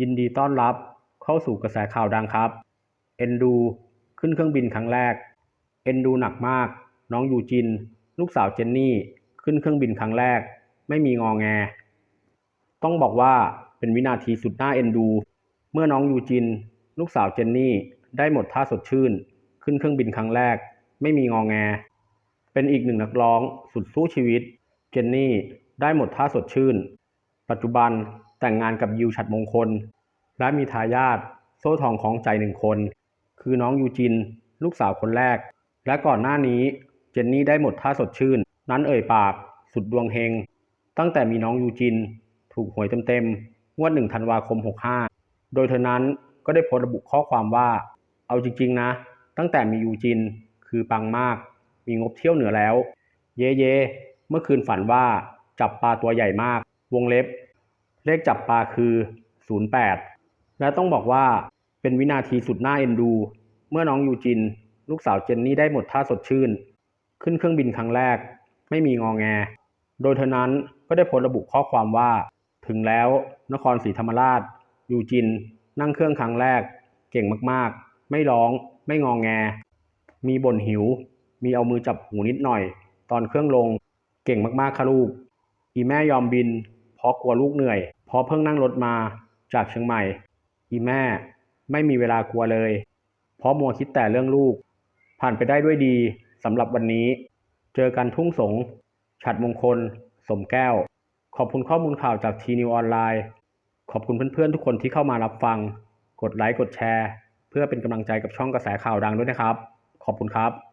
ยินดีต้อนรับเข้าสู่กระแสข่าวดังครับเอ็นดูขึ้นเครื่องบินครั้งแรกเอ็นดูหนักมาก น้องยูจิน ลูกสาวเจนนี่ ขึ้นเครื่องบินครั้งแรก ไม่มีงอแง ต้องบอกว่าเป็นวินาทีสุดน่าเอ็นดู เมื่อน้องยูจิน ลูกสาวเจนนี่ ได้หมดท่าสดชื่น ขึ้นเครื่องบินครั้งแรก ไม่มีงอแง เป็นอีกหนึ่งนักร้องสุดสู้ชีวิต เจนนี่ได้หมดท่าสดชื่น ปัจจุบัน แต่งงานกับยิวฉัดมงคล และมีทายาทโซ่ทองของใจหนึ่งคน คือน้องยูจิน ลูกสาวคนแรก และก่อนหน้านี้เจนนี่ได้หมดท่าสดชื่น นั้นเอ่ยปากสุดดวงเฮง ตั้งแต่มีน้องยูจิน ถูกหวยเต็มๆงวดหนึ่งธันวาคม 65 โดยเธอนั้นก็ได้โพสต์ระบุข้อความว่า เอาจริงๆนะ ตั้งแต่มียูจิน คือปังมาก มีงบเที่ยวเหนือแล้ว เย่เย่เมื่อคืนฝันว่าจับปลาตัวใหญ่มาก วงเล็บ เลขจับปลาคือ 08 และต้องบอกว่าเป็นวินาทีสุดน่าเอ็นดู เมื่อน้องยูจิน ลูกสาวเจนนี่ได้หมดท่าสดชื่น ขึ้นเครื่องบินครั้งแรก ไม่มีงอแง โดยเธอนั้นก็ได้โพสระบุข้อความว่า ถึงแล้วนครศรีธรรมราช ยูจิน นั่งเครื่องครั้งแรก เก่งมากๆ ไม่ร้อง ไม่งองแง มีบ่นหิว มีเอามือจับหูนิดหน่อย ตอนเครื่องลง เก่งมากๆค่ะลูกอีแม่ยอมบินเพราะกลัวลูกเหนื่อย เพราะเพิ่งนั่งรถมาจากเชียงใหม่ อีแม่ ไม่มีเวลากลัวเลย เพราะมัวคิดแต่เรื่องลูก ผ่านไปได้ด้วยดีสำหรับวันนี้ เจอกันทุ่งสง ฉัดมงคล สมแก้ว ขอบคุณข้อมูลข่าวจากทีนิวออนไลน์ ขอบคุณเพื่อนๆ ทุกคนที่เข้ามารับฟัง กดไลค์ กดแชร์ เพื่อเป็นกำลังใจกับช่องกระแสข่าวดังด้วยนะครับ ขอบคุณครับ